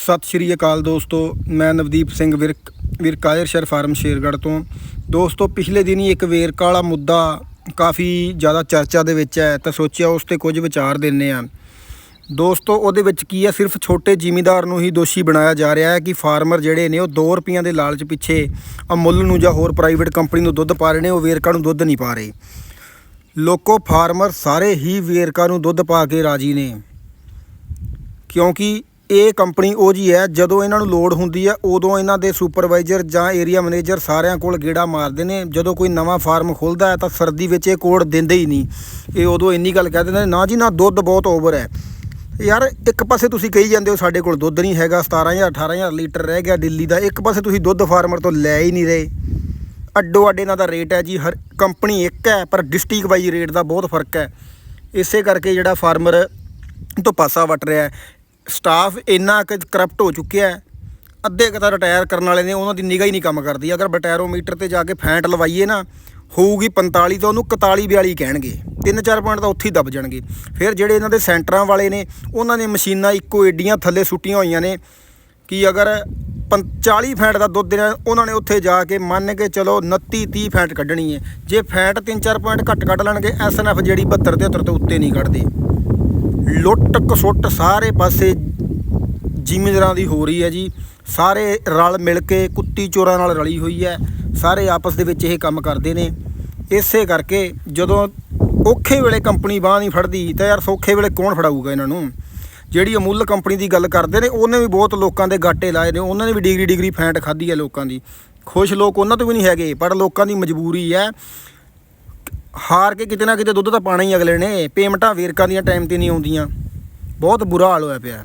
ਸਤਿ ਸ਼੍ਰੀ ਅਕਾਲ ਦੋਸਤੋ, ਮੈਂ ਨਵਦੀਪ ਸਿੰਘ ਵਿਰਕ, ਵਿਰਕਾਇਰ ਸ਼ਰ ਫਾਰਮ ਸ਼ੇਰਗੜ੍ਹ ਤੋਂ। ਦੋਸਤੋ, ਪਿਛਲੇ ਦਿਨੀ ਇੱਕ ਵੇਰਕਾ ਵਾਲਾ ਮੁੱਦਾ ਕਾਫੀ ਜ਼ਿਆਦਾ ਚਰਚਾ ਦੇ ਵਿੱਚ ਹੈ, ਤਾਂ ਸੋਚਿਆ ਉਸ ਤੇ ਕੁਝ ਵਿਚਾਰ ਦਿੰਨੇ ਆ। ਦੋਸਤੋ, ਉਹਦੇ ਵਿੱਚ ਕੀ ਹੈ, ਸਿਰਫ ਛੋਟੇ ਜ਼ਿਮੀਂਦਾਰ ਨੂੰ ਹੀ ਦੋਸ਼ੀ ਬਣਾਇਆ ਜਾ ਰਿਹਾ ਹੈ ਕਿ ਫਾਰਮਰ ਜਿਹੜੇ ਨੇ, ਉਹ 2 ਰੁਪਈਆਂ ਦੇ ਲਾਲਚ ਪਿੱਛੇ ਅਮੁੱਲ ਨੂੰ ਜਾਂ ਹੋਰ ਪ੍ਰਾਈਵੇਟ ਕੰਪਨੀ ਨੂੰ ਦੁੱਧ ਪਾ ਰਹੇ ਨੇ, ਉਹ ਵੇਰਕਾ ਨੂੰ ਦੁੱਧ ਨਹੀਂ ਪਾ ਰਹੇ। ਲੋਕੋ, ਫਾਰਮਰ ਸਾਰੇ ਹੀ ਵੇਰਕਾ ਨੂੰ ਦੁੱਧ ਪਾ ਕੇ ਰਾਜੀ ਨੇ। ਕਿਉਂਕਿ ਇਹ ਕੰਪਨੀ ਉਹ ਜੀ ਹੈ, ਜਦੋਂ ਇਹਨਾਂ ਨੂੰ ਲੋਡ ਹੁੰਦੀ ਹੈ, ਉਦੋਂ ਇਹਨਾਂ ਦੇ ਸੁਪਰਵਾਈਜ਼ਰ ਜਾਂ ਏਰੀਆ ਮੈਨੇਜਰ ਸਾਰਿਆਂ ਕੋਲ ਗੇੜਾ ਮਾਰਦੇ ਨੇ। ਜਦੋਂ ਕੋਈ ਨਵਾਂ ਫਾਰਮ ਖੁੱਲਦਾ ਹੈ, ਤਾਂ ਸਰਦੀ ਵਿੱਚ ਇਹ ਕੋਡ ਦਿੰਦੇ ਹੀ ਨਹੀਂ। ਇਹ ਉਦੋਂ ਇੰਨੀ ਗੱਲ ਕਹਿ ਦਿੰਦੇ ਨਾ ਜੀ, ਨਾ, ਦੁੱਧ ਬਹੁਤ ਓਵਰ ਹੈ। ਯਾਰ, ਇੱਕ ਪਾਸੇ ਤੁਸੀਂ ਕਹੀ ਜਾਂਦੇ ਹੋ ਸਾਡੇ ਕੋਲ ਦੁੱਧ ਨਹੀਂ ਹੈਗਾ 17000 18000 ਲੀਟਰ ਰਹਿ ਗਿਆ ਦਿੱਲੀ ਦਾ, ਇੱਕ ਪਾਸੇ ਤੁਸੀਂ ਦੁੱਧ ਫਾਰਮਰ ਤੋਂ ਲੈ ਹੀ ਨਹੀਂ ਰਹੇ। ਅੱਡੋ ਅੱਡ ਇਹਨਾਂ ਦਾ ਰੇਟ ਹੈ ਜੀ, ਹਰ ਕੰਪਨੀ ਇੱਕ ਹੈ, ਪਰ ਡਿਸਟ੍ਰਿਕਟ ਵਾਈਜ਼ ਰੇਟ ਦਾ ਬਹੁਤ ਫ਼ਰਕ ਹੈ। ਇਸੇ ਕਰਕੇ ਜਿਹੜਾ ਫਾਰਮਰ ਤੋਂ ਪਾਸਾ ਵਟ ਰਿਹਾ ਸਟਾਫ ਇੰਨਾ ਕੁ ਕਰਪਟ ਹੋ ਚੁੱਕਿਆ ਹੈ, ਅੱਧੇ ਕੁ ਤਾਂ ਰਿਟਾਇਰ ਕਰਨ ਵਾਲੇ ਨੇ, ਉਹਨਾਂ ਦੀ ਨਿਗਾਹ ਹੀ ਨਹੀਂ ਕੰਮ ਕਰਦੀ। ਅਗਰ ਬਟੈਰੋਮੀਟਰ ਤੇ ਜਾ ਕੇ ਫੈਂਟ ਲਵਾਈਏ ਨਾ, ਹੋਊਗੀ 45 ਤਾਂ ਉਹਨੂੰ 41 42 ਕਹਿਣਗੇ। 3-4 ਪੁਆਇੰਟ ਤਾਂ ਉੱਥੇ ਹੀ ਦੱਬ ਜਾਣਗੇ। ਫਿਰ ਜਿਹੜੇ ਇਹਨਾਂ ਦੇ ਸੈਂਟਰਾਂ ਵਾਲੇ ਨੇ, ਉਹਨਾਂ ਨੇ ਮਸ਼ੀਨਾਂ ਇੱਕੋ ਏਡੀਆਂ ਥੱਲੇ ਸੁੱਟੀਆਂ ਹੋਈਆਂ ਨੇ ਕਿ ਅਗਰ 40 ਫੈਂਟ ਦਾ ਦੁੱਧ ਦੇਣਾ ਉਹਨਾਂ ਨੇ ਉੱਥੇ ਜਾ ਕੇ ਮੰਨ ਕੇ ਚਲੋ 29 30 ਫੈਂਟ ਕੱਢਣੀ ਹੈ। ਜੇ ਫੈਂਟ 3-4 ਪੁਆਇੰਟ ਘੱਟ ਕੱਢ ਲੈਣਗੇ ਐਸਐਨਐਫ ਜਿਹੜੀ 72 73 ਤੋਂ ਉੱਤੇ ਨਹੀਂ ਕੱਢਦੀ। ਲੁੱਟ ਕਸੁੱਟ ਸਾਰੇ ਪਾਸੇ ਜ਼ਿਮੀਂਦਾਰਾਂ ਦੀ ਹੋ ਰਹੀ ਹੈ ਜੀ। ਸਾਰੇ ਰਲ ਮਿਲ ਕੇ ਕੁੱਤੀ ਚੋਰਾਂ ਨਾਲ ਰਲੀ ਹੋਈ ਹੈ। ਸਾਰੇ ਆਪਸ ਦੇ ਵਿੱਚ ਇਹ ਕੰਮ ਕਰਦੇ ਨੇ। ਇਸੇ ਕਰਕੇ ਜਦੋਂ ਔਖੇ ਵੇਲੇ ਕੰਪਨੀ ਬਾਹ ਨਹੀਂ ਫੜਦੀ ਤਾਂ ਯਾਰ ਸੌਖੇ ਵੇਲੇ ਕੌਣ ਫੜਾਊਗਾ ਇਹਨਾਂ ਨੂੰ? ਜਿਹੜੀ ਅਮੁੱਲ ਕੰਪਨੀ ਦੀ ਗੱਲ ਕਰਦੇ ਨੇ, ਉਹਨੇ ਵੀ ਬਹੁਤ ਲੋਕਾਂ ਦੇ ਗਾਟੇ ਲਾਏ ਨੇ। ਉਹਨਾਂ ਨੇ ਵੀ ਡਿਗਰੀ ਡਿਗਰੀ ਫੈਂਟ ਖਾਧੀ ਹੈ ਲੋਕਾਂ ਦੀ। ਖੁਸ਼ ਲੋਕ ਉਹਨਾਂ ਤੋਂ ਵੀ ਨਹੀਂ ਹੈਗੇ, ਪਰ ਲੋਕਾਂ ਦੀ ਮਜਬੂਰੀ ਹੈ। ਹਾਰ ਕੇ ਕਿਤੇ ਨਾ ਕਿਤੇ ਦੁੱਧ ਤਾਂ ਪਾਣਾ ਹੀ ਅਗਲੇ ਨੇ। ਪੇਮੈਂਟਾਂ ਵੇਰਕਾਂ ਦੀਆਂ ਟਾਈਮ ਤੇ ਨਹੀਂ ਆਉਂਦੀਆਂ। ਬਹੁਤ ਬੁਰਾ ਹਾਲ ਹੋਇਆ ਪਿਆ।